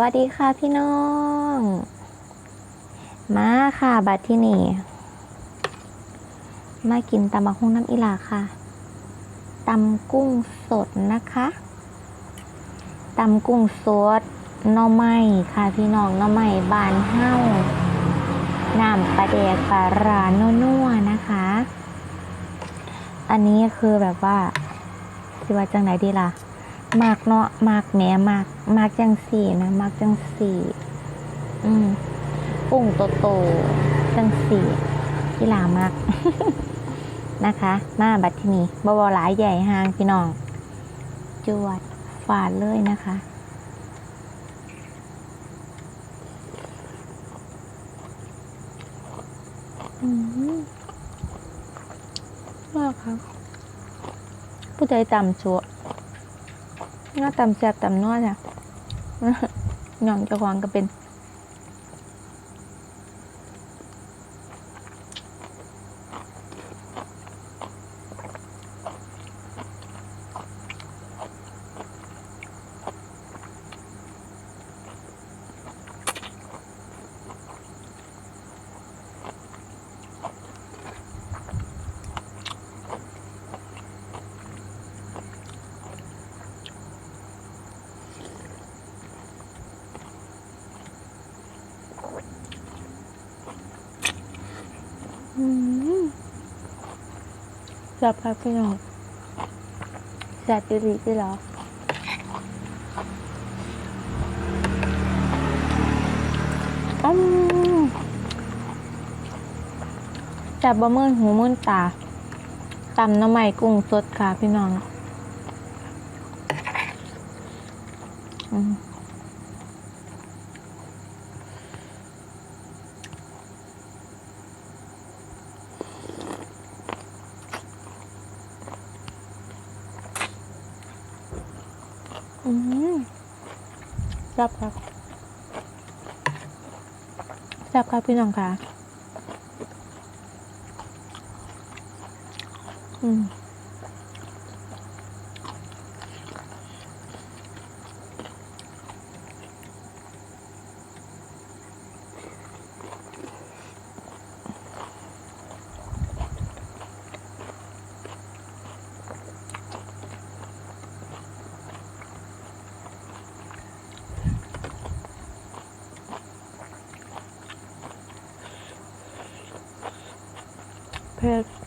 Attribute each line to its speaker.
Speaker 1: วัสดีค่ะพี่น้อง มาค่ะบัดที่นี่ มากินตำบักหุ่งน้ำอีหลาค่ะตำกุ้งสดนะคะตำกุ้งสดน่อไม้ค่ะพี่น้องน่อไม้บานเฮ้าน้ำปลาแดกปลาร้านัวๆนะคะ อันนี้คือแบบว่าสิว่าจังไหนดีล่ะ มากเนาะมากแหมมากมากจังสี่นะมากจังสี่ อืมปุ่งโตโตจังสี่ที่หลามากนะคะ มาบัดที่นี่บวหลายใหญ่ห่างพี่น้อง จวดฝาดเลยนะคะอืมมากครับผู้ใจต่ำชัว น่าตำแซ่บตำนัวจ้ะหย่องเจะควางก็เป็น อืมแซ่บครับพี่น้องแซ่บอีหลีที่เหรออืมแซ่บบ่มื่นหูมื่นตาตำน้ำใหม่กุ้งสดค่ะพี่น้อง อืม อืมแซ่บครับแซ่บครับพี่น้องค่ะอืม Yes.